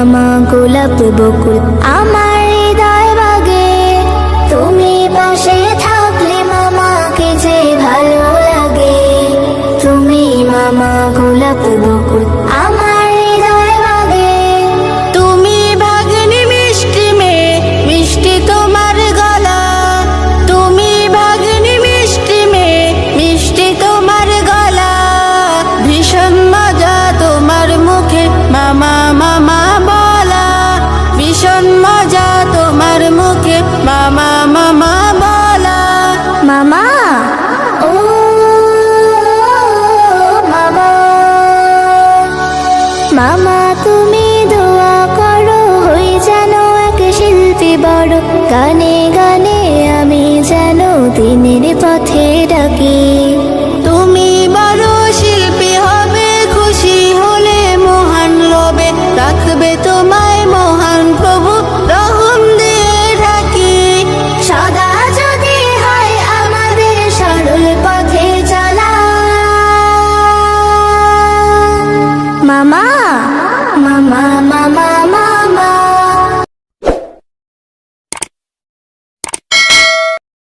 মামা গোলাপ বকুল, আমার হৃদয় বাগে। তুমি পাশে থাকলে মামাকে যে ভালো লাগে। তুমি মামা গোলাপ বকুল ভীষণ মজা তোমার মুখে। মামা মামা বলা। মামা? ও, মামা। মামা, তুমি দোয়া করো হই যেন এক শিল্পী বড়। গানে গানে আমি যেন দিনের পথে ডাকি। মামা মামা